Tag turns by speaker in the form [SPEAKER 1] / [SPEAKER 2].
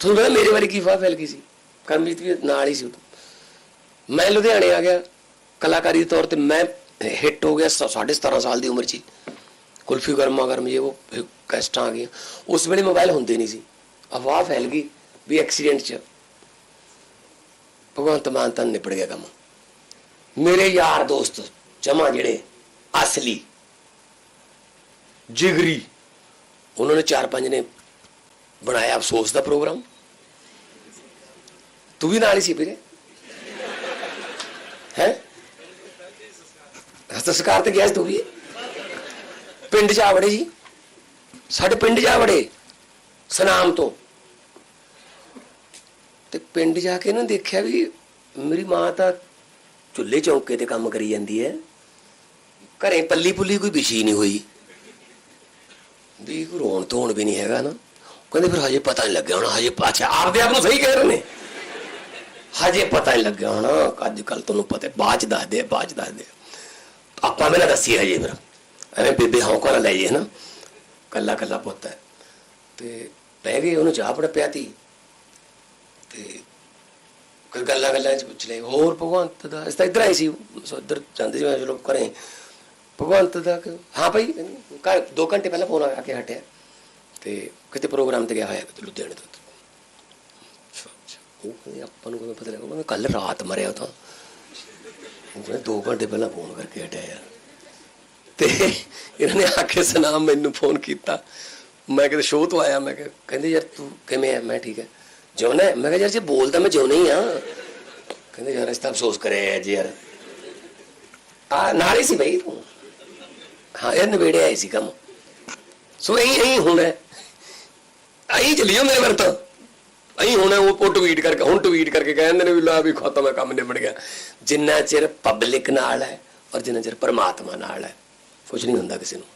[SPEAKER 1] ਤੁਹਾਨੂੰ ਪਤਾ ਮੇਰੇ ਬਾਰੇ ਕੀ ਫਾਹ ਫੈਲ ਗਈ ਸੀ? ਕਰਮਜੀਤ ਵੀ ਨਾਲ ਹੀ ਸੀ ਉਦੋਂ। ਮੈਂ ਲੁਧਿਆਣੇ ਆ ਗਿਆ, ਕਲਾਕਾਰੀ ਦੇ ਤੌਰ ਤੇ ਮੈਂ ਹਿੱਟ ਹੋ ਗਿਆ ਸ- ਸਾਢੇ 17 ਸਾਲ ਦੀ ਉਮਰ 'ਚ ਹੀ। ਕੁਲਫੀ ਗਰਮਾ ਗਰਮ ਇਹ ਉਹ ਕੈਸਟਾਂ ਆ ਗਈਆਂ। ਉਸ ਵੇਲੇ ਮੋਬਾਈਲ ਹੁੰਦੇ ਨਹੀਂ ਸੀ। ਅਫਵਾਹ ਫੈਲ ਗਈ ਵੀ ਐਕਸੀਡੈਂਟ 'ਚ ਭਗਵੰਤ ਮਾਨ ਤਾਂ ਨਿਪੜ ਗਿਆ ਕੰਮ। ਮੇਰੇ ਯਾਰ ਦੋਸਤ ਜਮਾ ਜਿਹੜੇ ਅਸਲੀ ਜਿਗਰੀ, ਉਹਨਾਂ ਨੇ ਚਾਰ ਪੰਜ ਨੇ ਬਣਾਇਆ ਅਫਸੋਸ ਦਾ ਪ੍ਰੋਗਰਾਮ। ਤੂੰ ਵੀ ਨਾਲ ਹੀ ਸੀ ਵੀਰੇ। ਹੈ? ਹਸਤਕਾਰ ਤੇ ਗਿਆ ਸੀ ਤੂੰ ਵੀ। ਪਿੰਡ ਜਾ ਵੜੇ ਜੀ। ਸਾਡੇ ਪਿੰਡ ਜਾ ਵੜੇ ਸਨਾਮ ਤੋਂ। ਤੇ ਪਿੰਡ ਜਾ ਕੇ ਨਾ ਦੇਖਿਆ ਵੀ ਮੇਰੀ ਮਾਂ ਤਾਂ ਚੁੱਲ੍ਹੇ ਚੌਂਕੇ ਤੇ ਕੰਮ ਕਰੀ ਜਾਂਦੀ ਹੈ। ਘਰੇ ਪੱਲੀ ਪੁੱਲੀ ਕੋਈ ਵਿਸ਼ੀ ਨਹੀਂ ਹੋਈ। ਵੀ ਰੋਣ ਧੋਣ ਵੀ ਨਹੀਂ ਹੈਗਾ ਨਾ। ਕਹਿੰਦੇ ਫਿਰ ਹਜੇ ਪਤਾ ਨਹੀਂ ਲੱਗਿਆ ਹੁਣ, ਹਜੇ ਅੱਛਾ, ਆਪਦੇ ਆਪ ਨੂੰ ਸਹੀ ਕਹਿ ਰਹੇ ਨੇ। ਹਜੇ ਪਤਾ ਨਹੀਂ ਲੱਗਿਆ ਹੁਣ, ਅੱਜ ਕੱਲ ਤੁਹਾਨੂੰ ਪਤਾ ਬਾਅਦ ਦੱਸ ਦੇ ਬਾਅਦ ਦੱਸ ਦੇ ਆਪਾਂ ਮੈਨੂੰ ਦੱਸੀ ਹਜੇ ਫਿਰ। ਐਵੇਂ ਬੇਬੇ ਹੌਂਕਾ ਲੈ ਜੇ ਨਾ ਕੱਲਾ ਕੱਲਾ ਪੁੱਤ ਹੈ। ਤੇ ਬਹਿ ਗਏ ਉਹਨੂੰ ਚਾਹ ਪੜ ਪਿਆ ਤੇ ਕੋਈ ਗੱਲਾਂ ਗੱਲਾਂ ਚ ਪੁੱਛ ਲਏ ਹੋਰ ਭਗਵੰਤ ਦਾ ਇਸ ਤਾਂ ਇੱਧਰ ਆਏ ਸੀ ਸੋ ਇੱਧਰ ਜਾਂਦੇ ਸੀ, ਮੈਂ ਚਲੋ ਕਰੇ ਭਗਵੰਤ ਦਾ ਹਾਂ ਭਾਈ, ਘਰ 2 ਘੰਟੇ ਪਹਿਲਾਂ ਫੋਨ ਆ ਕੇ ਹਟਿਆ। ਤੇ ਕਿਤੇ ਪ੍ਰੋਗਰਾਮ ਤੇ ਗਿਆ ਹੋਇਆ ਲੁਧਿਆਣੇ ਤੋਂ। ਉਹ ਕਹਿੰਦੇ ਆਪਾਂ ਨੂੰ ਕਿਵੇਂ ਪਤਾ ਲੱਗਾ ਮੈਂ ਕੱਲ ਰਾਤ ਮਰਿਆ ਤਾਂ। ਉਹ ਕਹਿੰਦੇ 2 ਘੰਟੇ ਪਹਿਲਾਂ ਫੋਨ ਕਰਕੇ ਹਟਿਆ। ਤੇ ਇਹਨਾਂ ਨੇ ਆ ਕੇ ਸਨਾਮ ਮੈਨੂੰ ਫੋਨ ਕੀਤਾ। ਮੈਂ ਕਿਤੇ ਸ਼ੋਅ ਤੋਂ ਆਇਆ, ਮੈਂ ਕਿਹਾ, ਕਹਿੰਦੇ ਯਾਰ ਤੂੰ ਕਿਵੇਂ ਹੈ ਮੈਂ ਠੀਕ ਹੈ। ਜਿਉਣਾ ਮੈਂ ਕਿਹਾ, ਯਾਰ ਜੇ ਬੋਲਦਾ ਮੈਂ ਜਿਉਣਾ ਹੀ ਆ। ਕਹਿੰਦੇ ਯਾਰ ਇਸ ਤਾਂ ਅਫਸੋਸ ਕਰਿਆ ਜੀ ਯਾਰ। ਆ ਨਾਲ ਹੀ ਸੀ ਬਈ ਤੂੰ। ਹਾਂ, ਇਹ ਨਵੇੜੇ ਆਏ ਸੀ ਕੰਮ। ਸੋ ਇਹੀ ਇਹੀ ਹੁਣ ਹੈ। ਆਈ ਚਲਿਓ ਮੇਰੇ ਵਰਤ। ਅਹੀਂ ਹੁਣ ਉਹ ਟਵੀਟ ਕਰਕੇ, ਹੁਣ ਟਵੀਟ ਕਰਕੇ ਕਹਿੰਦੇ ਨੇ ਵੀ ਲਾ ਵੀ ਖਤਮ ਹੈ, ਕੰਮ ਨਿਬੜ ਗਿਆ। ਜਿੰਨਾ ਚਿਰ ਪਬਲਿਕ ਨਾਲ ਹੈ ਔਰ ਜਿੰਨਾ ਚਿਰ ਪਰਮਾਤਮਾ ਨਾਲ ਹੈ ਕੁਝ ਨਹੀਂ ਹੁੰਦਾ ਕਿਸੇ ਨੂੰ।